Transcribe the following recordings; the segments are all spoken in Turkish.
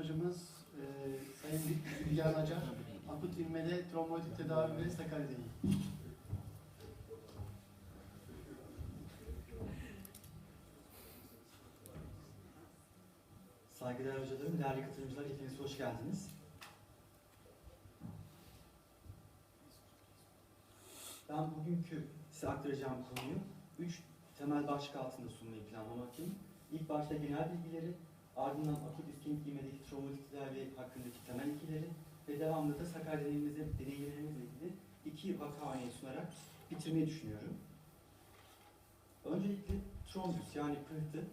hocamız e, Sayın Bilgehan Acar, akut ilmede trombolytik tedavi ve Sakarya'dayım. Saygıdeğer hocalarım, değerli katılımcılar, hepiniz hoş geldiniz. Ben bugünkü size aktaracağım konuyu üç temel başlık altında sunmayı planlamaktayım. İlk başta genel bilgileri, ardından akut iskemik iğmedeki travmatik tedavi hakkındaki temel ilkeleri ve devamında da Sakarya deneyimimizle, deneyimlerimizle ilgili iki vaka örneği sunarak bitirmeyi düşünüyorum. Öncelikle trombüs yani pıhtı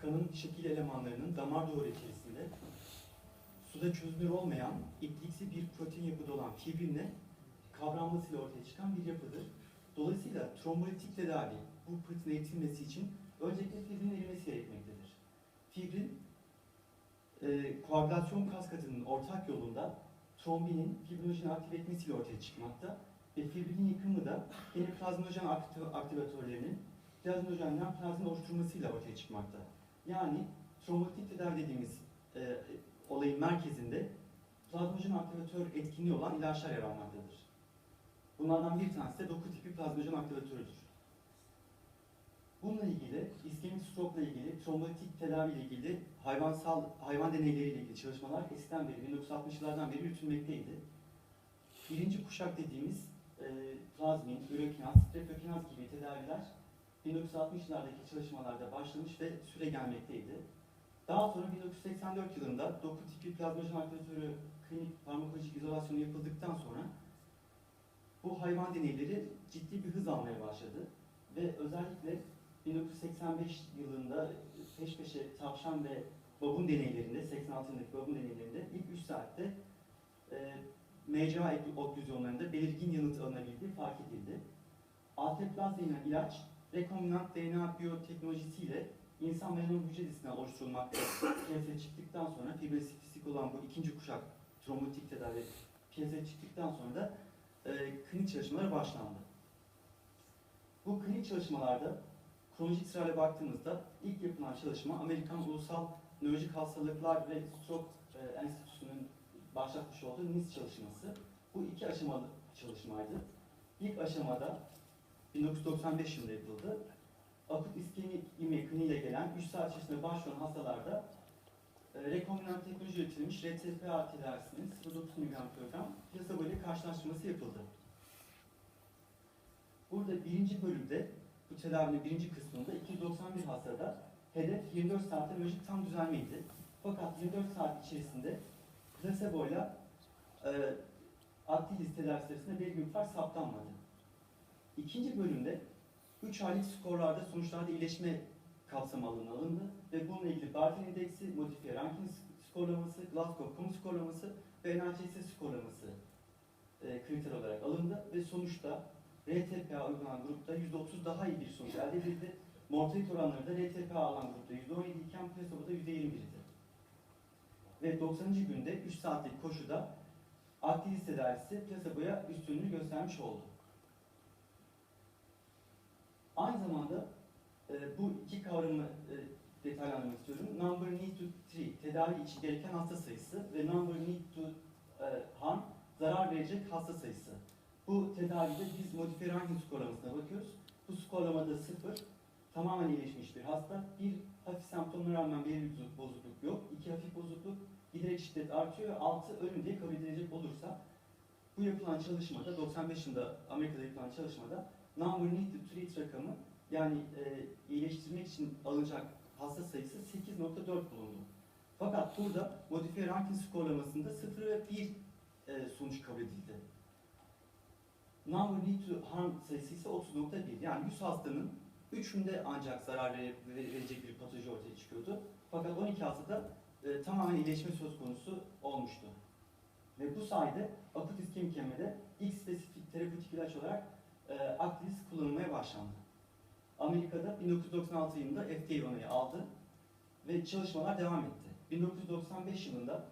kanın şekil elemanlarının damar duvarı içerisinde suda çözünür olmayan ipliksi bir protein yapıda olan fibrinle kavranmasıyla ortaya çıkan bir yapıdır. Dolayısıyla trombolitik tedavi bu pıhtının eğitilmesi için öncelikle fibrin erimesi gerekmektedir. Fibrin e, koagülasyon kaskadının ortak yolunda trombinin fibrinojeni aktive etmesiyle ortaya çıkmakta ve fibrinin yıkımı da yine plazminojen aktiv- aktivatörlerinin plazminojen plazmin oluşturmasıyla ortaya çıkmakta. Yani trombolitik tedavi dediğimiz e, olayın merkezinde plazmojen aktivatör etkinliği olan ilaçlar yer almaktadır. Bunlardan bir tanesi de doku tipi plazmojen aktivatörüdür. Bununla ilgili, iskemik stroke ile ilgili, trombolitik tedavi ile ilgili hayvansal hayvan deneyleriyle ilgili çalışmalar eskiden beri, 1960'lardan beri yürütülmekteydi. Birinci kuşak dediğimiz e, plazmin, ürekinaz, streptokinaz gibi tedaviler 1960'lardaki çalışmalarda başlamış ve süre gelmekteydi. Daha sonra 1984 yılında doku tipi plazmojen aktivatörü klinik farmakolojik izolasyonu yapıldıktan sonra bu hayvan deneyleri ciddi bir hız almaya başladı. Ve özellikle 1985 yılında peş peşe tavşan ve babun deneylerinde, 86 yılındaki babun deneylerinde ilk 3 saatte e, MCA oklüzyonlarında belirgin yanıt alınabildiği fark edildi. Alteplaz denilen ilaç rekombinant DNA biyoteknolojisiyle insan melanom hücre dizisinden oluşturulmakta piyasaya çıktıktan sonra fibrosistik olan bu ikinci kuşak trombolitik tedavi piyasaya çıktıktan sonra da e, klinik çalışmalara başlandı. Bu klinik çalışmalarda kronolojik sırayla baktığımızda ilk yapılan çalışma Amerikan Ulusal Nörolojik Hastalıklar ve Stroke e, Enstitüsü'nün başlatmış olduğu NIS çalışması. Bu iki aşamalı çalışmaydı. İlk aşamada 1995 yılında yapıldı. Akut iskemik imi kliniğe gelen 3 saat içerisinde başvuran hastalarda e, rekombinant teknoloji üretilmiş RTPA tedavisinin 0.9 mg kilogram ile karşılaştırması yapıldı. Burada birinci bölümde bu tedavinin birinci kısmında 291 hastada hedef 24 saatte nörolojik tam düzelmeydi. Fakat 24 saat içerisinde plasebo ile e, aktif sırasında belirgin bir fark saptanmadı. İkinci bölümde 3 aylık skorlarda sonuçlarda iyileşme kapsamı alanına alındı ve bununla ilgili Barton indeksi, modifiye ranking skorlaması, Glasgow Coma skorlaması ve NHS skorlaması e, kriter olarak alındı ve sonuçta RTPA uygulanan grupta %30 daha iyi bir sonuç elde edildi. Mortalite oranları da RTPA alan grupta %17 iken placebo'da %21'di. Ve 90. günde 3 saatlik koşuda aktivist tedavisi plasebo'ya üstünlüğü göstermiş oldu. Aynı zamanda e, bu iki kavramı e, detaylandırmak istiyorum. Number need to treat, tedavi için gereken hasta sayısı ve number need to e, harm, zarar verecek hasta sayısı. Bu tedavide biz modifiye ranking skorlamasına bakıyoruz. Bu skorlamada sıfır, tamamen iyileşmiş bir hasta. Bir hafif semptomlara rağmen bir bozukluk, bozukluk yok. İki hafif bozukluk, giderek şiddet artıyor. Altı ölüm diye kabul edilecek olursa bu yapılan çalışmada, 95 yılında Amerika'da yapılan çalışmada number need to treat rakamı yani e, iyileştirmek için alınacak hasta sayısı 8.4 bulundu. Fakat burada modifiye ranking skorlamasında 0 ve 1 e, sonuç kabul edildi. To harm sayısı ise 30.1. Yani 100 hastanın 3'ünde ancak zarar vere- verecek bir patoloji ortaya çıkıyordu. Fakat 12 hastada e, tamamen iyileşme söz konusu olmuştu. Ve bu sayede akut iskemik yemede ilk spesifik terapötik ilaç olarak e, Aktis kullanılmaya başlandı. Amerika'da 1996 yılında FDA onayı aldı ve çalışmalar devam etti. 1995 yılında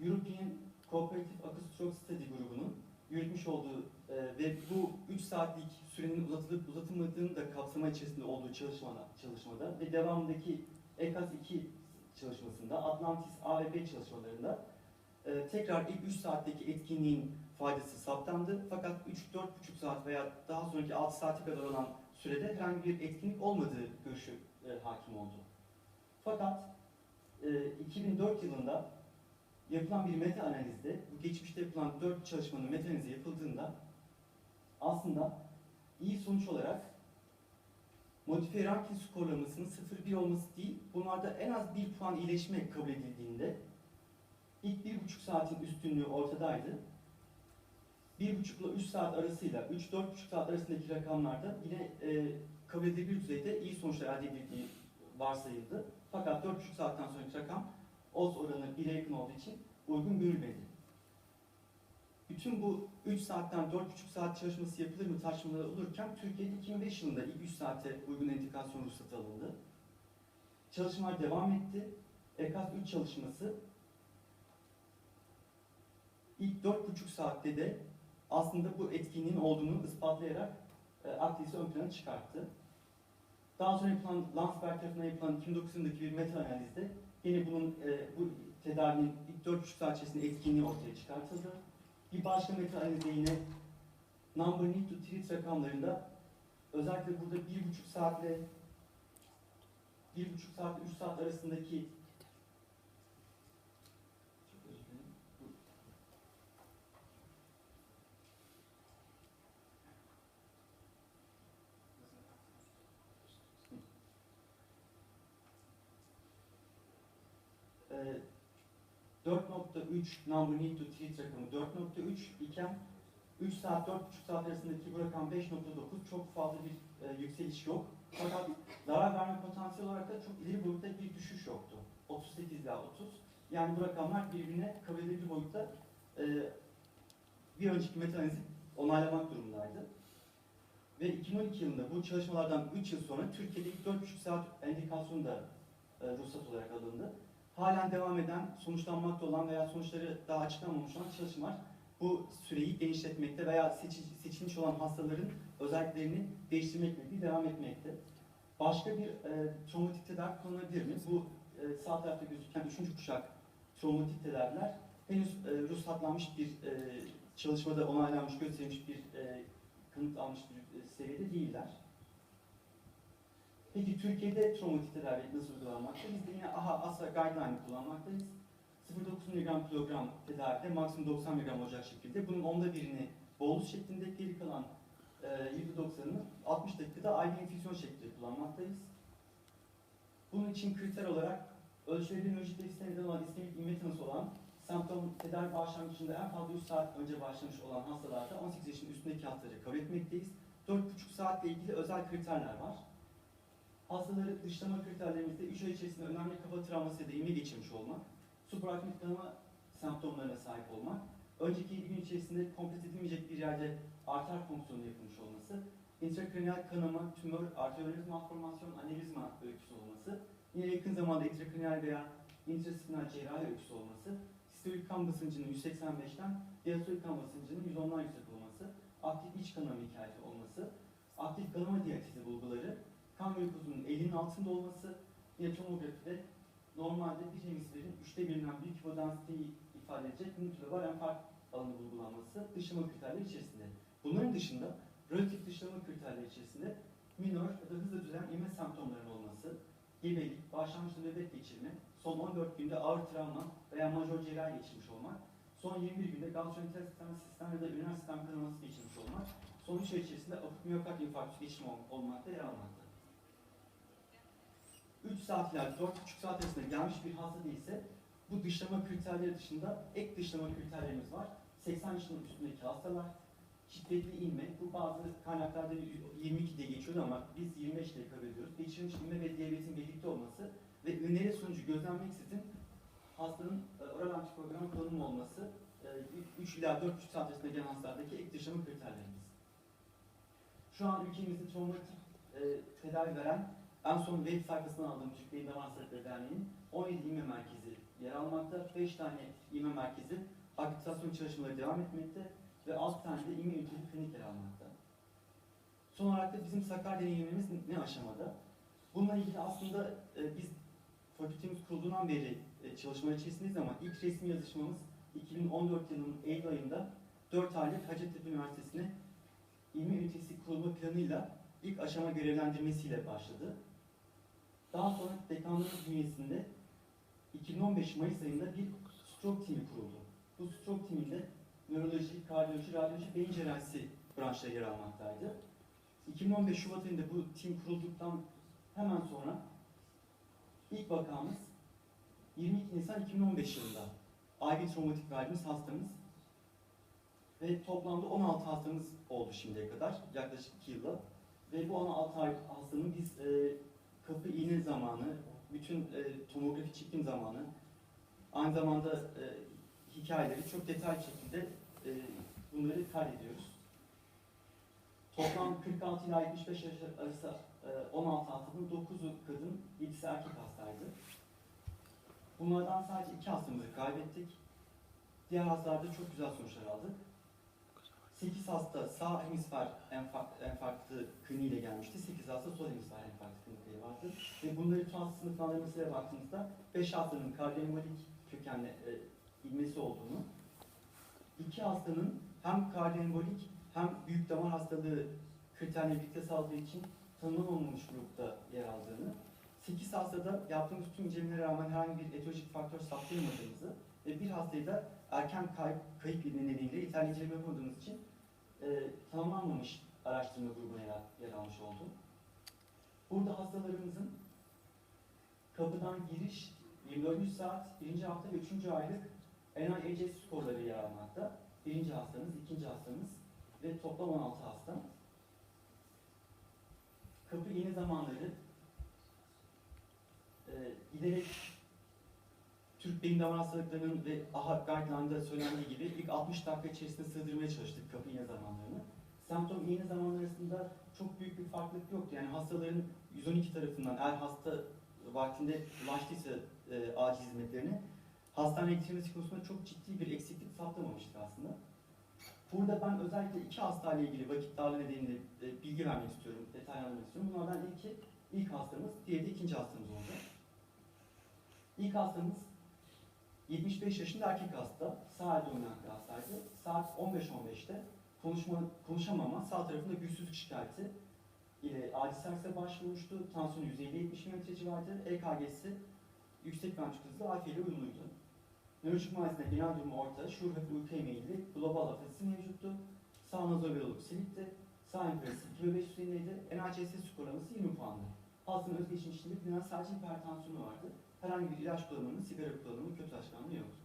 European Cooperative Acute Stroke Study grubunun yürütmüş olduğu e, ve bu 3 saatlik sürenin uzatılıp uzatılmadığını da kapsama içerisinde olduğu çalışmada, çalışmada ve devamındaki ECAS 2 çalışmasında, Atlantis A ve B çalışmalarında e, tekrar ilk 3 saatteki etkinliğin faydası saptandı. Fakat 3-4,5 saat veya daha sonraki 6 saate kadar olan sürede herhangi bir etkinlik olmadığı görüşü e, hakim oldu. Fakat e, 2004 yılında yapılan bir meta analizde, bu geçmişte yapılan 4 çalışmanın meta analizi yapıldığında aslında iyi sonuç olarak modifiye ranking skorlamasının 0-1 olması değil, bunlarda en az 1 puan iyileşme kabul edildiğinde ilk 1,5 saatin üstünlüğü ortadaydı. 1,5 ile 3 saat arasıyla 3-4,5 saat arasındaki rakamlarda yine e, kabul edilebilir düzeyde iyi sonuçlar elde edildiği varsayıldı. Fakat 4,5 saatten sonraki rakam OZ oranı 1'e yakın olduğu için uygun görülmedi. Bütün bu 3 saatten 4,5 saat çalışması yapılır mı tartışmaları olurken Türkiye'de 2005 yılında ilk 3 saate uygun entegrasyon ruhsatı alındı. Çalışmalar devam etti. EKAS 3 çalışması ilk 4,5 saatte de aslında bu etkinliğin olduğunu ispatlayarak e, aktivisi ön plana çıkarttı. Daha sonra yapılan Landsberg tarafından yapılan 2009 yılındaki bir meta analizde yine bunun e, bu tedavinin ilk 4,5 saat içerisinde etkinliği ortaya çıkartıldı. Bir başka meta analizde yine number need to treat rakamlarında özellikle burada 1,5 saatle 1,5 saat 3 saat arasındaki Çok özür dilerim. Bu- Ee, 4.3 number need to treat rakamı 4.3 iken 3 saat 4.5 saat arasındaki bu rakam 5.9 çok fazla bir e, yükseliş yok. Fakat zarar verme potansiyeli olarak da çok ileri boyutta bir düşüş yoktu. 38 ila 30. Yani bu rakamlar birbirine kabul edilebilir boyutta e, bir önceki meta analizi onaylamak durumundaydı. Ve 2012 yılında bu çalışmalardan 3 yıl sonra Türkiye'de ilk 4.5 saat endikasyonu da e, ruhsat olarak alındı halen devam eden, sonuçlanmakta olan veya sonuçları daha açıklanmamış olan çalışmalar bu süreyi genişletmekte veya seçil- seçilmiş olan hastaların özelliklerini değiştirmekle birlikte devam etmekte. Başka bir e, travmatik tedavi kullanılabilir mi? Bu e, sağ tarafta gözüken üçüncü kuşak travmatik tedaviler henüz e, ruhsatlanmış bir e, çalışmada onaylanmış, gösterilmiş bir e, kanıt almış bir e, seviyede değiller. Peki Türkiye'de travmatik tedavi nasıl uygulanmakta? Biz de yine AHA, ASA guideline kullanmaktayız. 0.9 mg kilogram tedavide maksimum 90 mg olacak şekilde bunun onda birini bolus şeklinde geri kalan e, %90'ını 60 dakikada IV infüzyon şeklinde kullanmaktayız. Bunun için kriter olarak ölçülebilir tepkisi neden olan iskemik inme tanısı olan semptom tedavi başlangıcında en fazla 3 saat önce başlamış olan hastalarda 18 yaşın üstündeki hastaları kabul etmekteyiz. 4,5 saatle ilgili özel kriterler var. Hastaları dışlama kriterlerimizde 3 ay içerisinde önemli kafa travması inme geçirmiş olmak, supraaktif kanama semptomlarına sahip olmak, önceki 7 gün içerisinde komplet edilmeyecek bir yerde arter fonksiyonu yapılmış olması, intrakraniyal kanama, tümör, arteriyoliz malformasyon, anevrizma öyküsü olması, yine yakın zamanda intrakraniyal veya intraspinal cerrahi öyküsü olması, sistolik kan basıncının 185'ten diastolik kan basıncının 110'dan yüksek olması, aktif iç kanama hikayeti olması, aktif kanama diyatizi bulguları, kan glikozunun 50'nin altında olması, yine tomografide normalde bir hemisferin üçte birinden büyük hipodensiteyi ifade edecek nükleovar enfarkt alanı bulgulanması dışlama kriterleri içerisinde. Bunların dışında relatif dışlama kriterleri içerisinde minor ya da hızlı düzelen ime semptomlarının olması, gebelik, başlangıçta nöbet geçirme, son 14 günde ağır travma veya major cerrahi geçirmiş olmak, son 21 günde gastrointestinal sistem ya da üriner sistem kanaması geçirmiş olmak, son 3 ay içerisinde akut miyokard infarktüsü geçirme ol- olmakta yer almakta. 3 saat ile 4,5 saat arasında gelmiş bir hasta değilse bu dışlama kriterleri dışında ek dışlama kriterlerimiz var. 80 yaşının üstündeki hastalar, şiddetli inme, bu bazı kaynaklarda 22 diye geçiyor ama biz 25 diye kabul ediyoruz. Geçirilmiş inme ve diyabetin birlikte olması ve öneri sonucu gözlenmeksizin hastanın e, oral antiprogram kullanımı olması 3 ila 4,5 saat arasında gelen hastalardaki ek dışlama kriterlerimiz. Şu an ülkemizde travmatik e, tedavi veren en son web sayfasından aldığım Türk Beyin Damar Hastalıkları Derneği'nin 17 İME merkezi yer almakta. 5 tane İME merkezi akreditasyon çalışmaları devam etmekte ve 6 tane de İME ülkeli klinik yer almakta. Son olarak da bizim Sakar deneyimimiz ne aşamada? Bununla ilgili aslında e, biz fakültemiz kurulduğundan beri e, çalışma içerisindeyiz ama ilk resmi yazışmamız 2014 yılının Eylül ayında 4 aylık Hacettepe Üniversitesi'ne ilmi ünitesi kurulma planıyla ilk aşama görevlendirmesiyle başladı. Daha sonra dekanlığımız bünyesinde 2015 Mayıs ayında bir stroke timi kuruldu. Bu stroke timinde nöroloji, kardiyoloji, radyoloji, beyin cerrahisi branşları yer almaktaydı. 2015 Şubat ayında bu tim kurulduktan hemen sonra ilk vakamız 22 Nisan 2015 yılında IV travmatik verdiğimiz hastamız ve toplamda 16 hastamız oldu şimdiye kadar yaklaşık 2 yılda ve bu 16 ay hastanın biz e, kapı iğne zamanı, bütün e, tomografi çekim zamanı, aynı zamanda e, hikayeleri çok detaylı şekilde e, bunları kaydediyoruz. Toplam 46 ila 75 yaş arası e, 16 hastanın 9'u kadın, 7'si erkek hastaydı. Bunlardan sadece iki hastamızı kaybettik. Diğer hastalarda çok güzel sonuçlar aldık. 8 hasta sağ hemisfer enfarkt, enfarktı kliniğiyle gelmişti. 8 hasta sol hemisfer enfarktı kliniği vardı. Ve bunları trans sınıflandırmasıyla baktığımızda 5 hastanın kardiomolik kökenli e, ilmesi olduğunu, 2 hastanın hem kardiomolik hem büyük damar hastalığı kriterle birlikte sağladığı için tanımlanmamış grupta yer aldığını, 8 hastada yaptığımız tüm incelemelere rağmen herhangi bir etolojik faktör saptayamadığımızı ve bir hastayı da erken kayıp, kayıp nedeniyle inceleme yapamadığımız için e, tamamlanmamış araştırma grubuna yer, yer almış oldu. Burada hastalarımızın kapıdan giriş 24. saat, birinci hafta ve üçüncü aylık NIHS skorları yer almakta. Birinci hastamız, ikinci hastamız ve toplam 16 hasta. Kapı iğne zamanları e, giderek Türk beyin damar hastalıklarının ve AHA guideline'da söylendiği gibi ilk 60 dakika içerisinde sığdırmaya çalıştık kapı iğne zamanlarını. Semptom iğne zamanları arasında çok büyük bir farklılık yoktu. Yani hastaların 112 tarafından eğer hasta vaktinde ulaştıysa e, acil hizmetlerine hastaneye getirilmesi konusunda çok ciddi bir eksiklik saptamamıştık aslında. Burada ben özellikle iki hastayla ilgili vakit darlığı nedeniyle e, bilgi vermek istiyorum, detaylandırmak istiyorum. Bunlardan ilki ilk hastamız, diğeri de ikinci hastamız olacak. İlk hastamız 75 yaşında erkek hasta, sağ elde oynayan hastaydı. Saat 15.15'te konuşma, konuşamama, sağ tarafında güçsüzlük şikayeti ile acil servise başvurmuştu. Tansiyonu 150-70 mm civarıydı. EKG'si yüksek ventrikül hızlı AF ile uyumluydu. Nörolojik muayenesinde genel durumu orta, şuur hafif uyku emeğiydi. Global afazisi mevcuttu. Sağ nazobiyolog silikti. Sağ emperisi 2500 düzeyindeydi. NHS skorlaması 20 puandı. Hastanın özgeçmişinde bilinen sadece hipertansiyonu vardı. Herhangi bir ilaç kullanımı, sigara kullanımı, kötü alışkanlığı yoktu.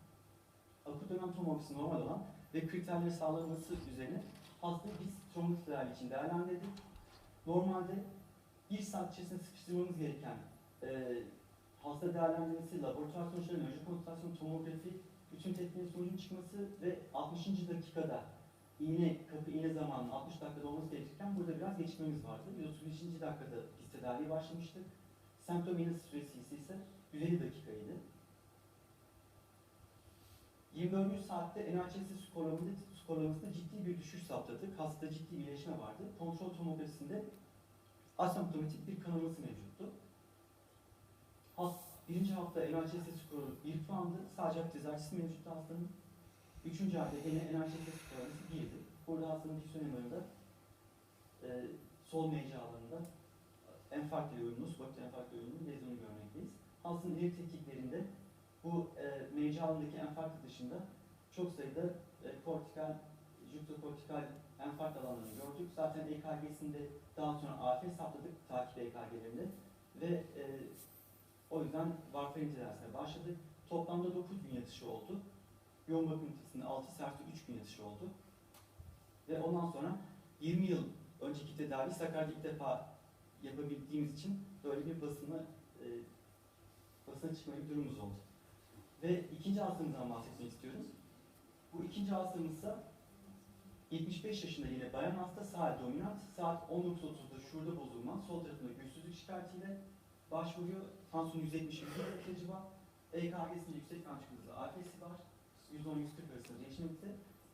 Akut dönem tomografisi normal olan ve kriterleri sağlanması üzerine hastayı biz trombolit tedavi için değerlendirdik. Normalde bir saat içerisinde sıkıştırmamız gereken e, hasta değerlendirmesi, laboratuvar sonuçları, nörolojik konsultasyon, tomografi, bütün tetkiklerin sonucunun çıkması ve 60. dakikada iğne, kapı iğne zamanı 60 dakikada olması gerekirken burada biraz geçmemiz vardı. 135. dakikada biz tedaviye başlamıştık. Semptom iğne süresi ise 150 dakikaydı. 24. saatte NHS skorlamasında, skorlamasında ciddi bir düşüş saptadık. Hastada ciddi iyileşme vardı. Kontrol tomografisinde asemptomatik bir kanaması mevcuttu. Hast, birinci hafta NHS skoru 1 puandı. Sadece aptizercisi mevcuttu hastanın. Üçüncü hafta yine NHS skorlaması 1'di. Burada hastanın diksiyon emarında e, sol MC alanında enfarkt ile uyumlu, subaktör enfarkt ile uyumlu lezyonu görmekteyiz. Hastanın ileri tetkiklerinde bu e, MC alanındaki enfarkt dışında çok sayıda e, kortikal, juktokortikal enfarkt alanlarını gördük. Zaten EKG'sinde daha sonra AF saptadık takip EKG'lerinde ve e, o yüzden varfarin tedavisine başladık. Toplamda 9 gün yatışı oldu. Yoğun bakım ünitesinde 6 sertli 3 gün yatışı oldu. Ve ondan sonra 20 yıl önceki tedavi Sakarya'da ilk defa yapabildiğimiz için böyle bir basına e, basına çıkma bir durumumuz oldu. Ve ikinci hastamızdan bahsetmek istiyorum. Bu ikinci hastamızsa 75 yaşında yine bayan hasta sağ dominant. Saat 19.30'da şurada bozulma, sol tarafında güçsüzlük şikayetiyle başvuruyor. Tansiyon 170 140 civar. EKG'sinde yüksek kan çıkıntısı AF'si var. 110-140 arasında değişmekte.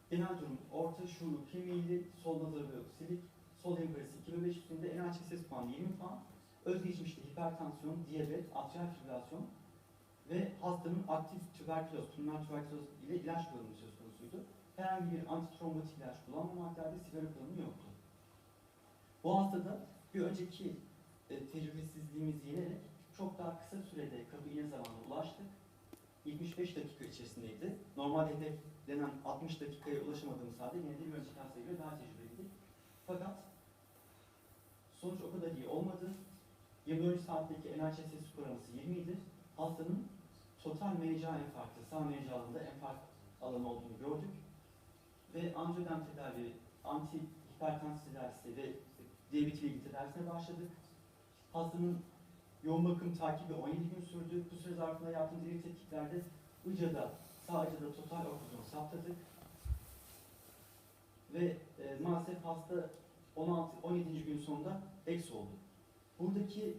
Genel durum orta şuuru kemiğiyle, sol nazarı silik, sol emperisi 2500'ünde NHS puanı 20 puan. Özgeçmişte hipertansiyon, diyabet, atrial fibrilasyon, ve hastanın aktif tüberküloz, pulmoner tüberküloz ile ilaç kullanımı söz konusuydu. Herhangi bir antitrombotik ilaç kullanmamaktaydı, sigara kullanımı yoktu. Bu hastada bir önceki e, tecrübesizliğimizi yenerek çok daha kısa sürede kapı iğne ulaştık. 75 dakika içerisindeydi. Normalde hedeflenen 60 dakikaya ulaşamadığımız halde yine de bir önceki hastaya göre daha tecrübeliydik. Fakat sonuç o kadar iyi olmadı. 24 saatteki NHS skor 20 idi. Hastanın total MCA enfarktı, sağ MCA alanında enfarkt alanı olduğunu gördük. Ve anjiyoden tedavi, anti hipertansiyon tedavisi ve ile ilgili tedavisine başladık. Hastanın yoğun bakım takibi 17 gün sürdü. Bu süre zarfında yaptığımız ilk tetkiklerde ICA'da, sağ ICA'da total okuzunu saptadık. Ve e, maalesef hasta 16 17. gün sonunda eks oldu. Buradaki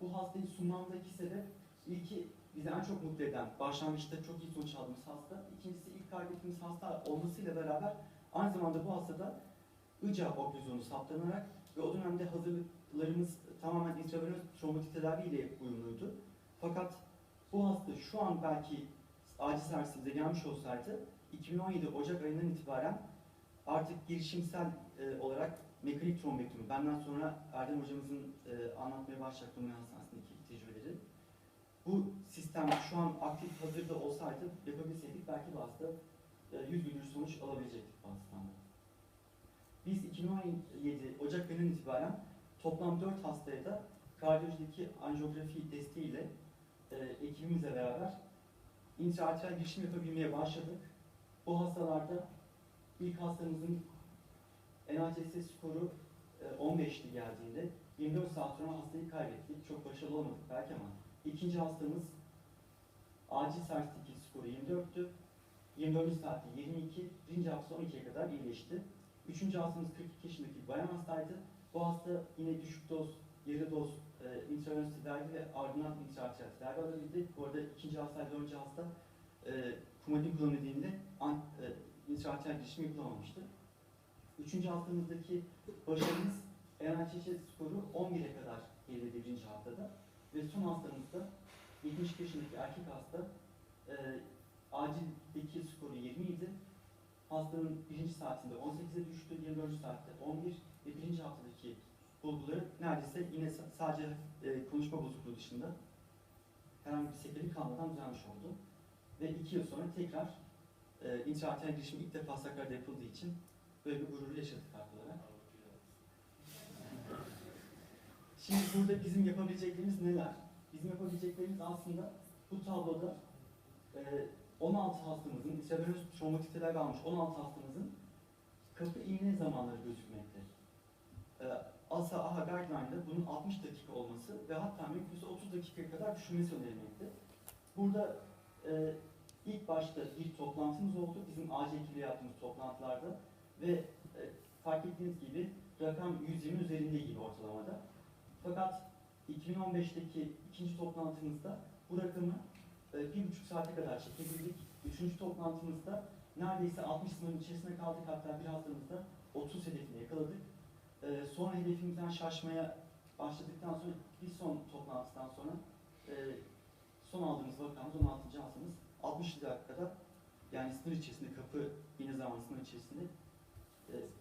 bu hastayı sunmamdaki sebep ilki bizi en çok mutlu eden, başlangıçta çok iyi sonuç aldığımız hasta. İkincisi ilk kaybettiğimiz hasta olmasıyla beraber aynı zamanda bu hastada ICA oklüzyonu saptanarak ve o dönemde hazırlıklarımız tamamen intravenöz trombotik tedavi ile uyumluydu. Fakat bu hasta şu an belki acil servisimize gelmiş olsaydı 2017 Ocak ayından itibaren artık girişimsel e, olarak mekanik trombektomi, benden sonra Erdem hocamızın e, anlatmaya başlayacak Pulmoner Hastanesi'ndeki tecrübeleri. Bu sistem şu an aktif hazırda olsaydı yapabilseydik belki bu hasta e, 100 günlük sonuç alabilecektik bu. Biz 2017 Ocak ayından itibaren toplam 4 hastaya da kardiyolojideki anjiyografi desteğiyle e, ekibimizle beraber intraarteriyel girişim yapabilmeye başladık. Bu hastalarda ilk hastamızın NHS skoru e, 15'ti geldiğinde 24 saat sonra hastayı kaybettik. Çok başarılı olmadık belki ama ikinci hastamız acil servisteki skoru 24'tü. 24. saatte 22, birinci hafta 12'ye kadar iyileşti. Üçüncü hastamız 42 yaşındaki bayan hastaydı. Bu hasta yine düşük doz, yarı doz e, intravenöz tedavi ve ardından intraarteriyel tedavi alabildi. Bu arada ikinci hasta, dördüncü hasta e, nedeniyle an, e, intraarteriyel girişim yapılamamıştı. Üçüncü haftamızdaki başarımız NHS skoru 11'e kadar geriledi birinci haftada. Ve son hastamızda 72 yaşındaki erkek hasta e, acildeki skoru 20 idi. Hastanın birinci saatinde 18'e düştü, 24. saatte 11 ve birinci haftadaki bulguları neredeyse yine sa- sadece e, konuşma bozukluğu dışında herhangi bir sekeli kalmadan düzelmiş oldu. Ve iki yıl sonra tekrar e, intraarteriyel girişim ilk defa sakarda yapıldığı için böyle bir gurur yaşadık farklı olarak. Şimdi burada bizim yapabileceklerimiz neler? Bizim yapabileceklerimiz aslında bu tabloda e, 16 hastamızın, intravenöz travmatik tedavi almış 16 hastamızın kapı iğne zamanları gözükmekte. E, ASA AHA Guideline'da bunun 60 dakika olması ve hatta mümkünse 30 dakikaya kadar düşürmesi önerilmekte. Burada e, ilk başta bir toplantımız oldu. Bizim acil ekibi yaptığımız toplantılarda ve e, fark ettiğiniz gibi rakam 120 üzerinde gibi ortalamada. Fakat 2015'teki ikinci toplantımızda bu rakamı e, bir buçuk saate kadar çekebildik. Üçüncü toplantımızda neredeyse 60 sınırın içerisinde kaldık. Hatta bir haftamızda 30 hedefini yakaladık. E, sonra hedefimizden şaşmaya başladıktan sonra bir son toplantıdan sonra e, son aldığımız vakamız 16. hastamız 60 dakikada yani sınır içerisinde kapı yine zaman sınır içerisinde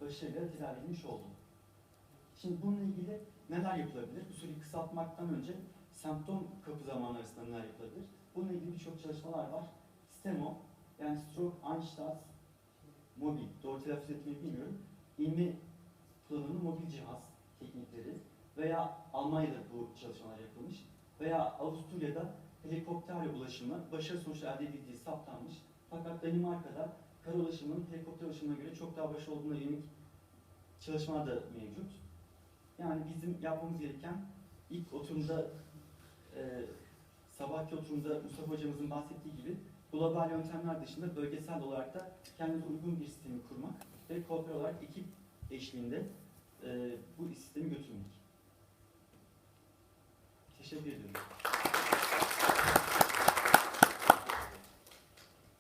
başarıyla tedavi edilmiş oldu. Şimdi bununla ilgili neler yapılabilir? Bu süreyi kısaltmaktan önce semptom kapı zamanı arasında neler yapılabilir? Bununla ilgili birçok çalışmalar var. STEMO, yani Stroke Einstadt Mobil, doğru telaffuz etmeyi bilmiyorum. İlmi kullanımlı mobil cihaz teknikleri veya Almanya'da bu çalışmalar yapılmış veya Avusturya'da helikopterle ulaşımı başarılı sonuçlar elde edildiği saptanmış. Fakat Danimarka'da kara ulaşımının helikopter ulaşımına göre çok daha başarılı olduğuna yönelik çalışmalar da mevcut. Yani bizim yapmamız gereken ilk oturumda e, sabahki oturumda Mustafa hocamızın bahsettiği gibi global yöntemler dışında bölgesel olarak da kendimize uygun bir sistemi kurmak ve kooper olarak ekip eşliğinde e, bu sistemi götürmek. Teşekkür ediyorum.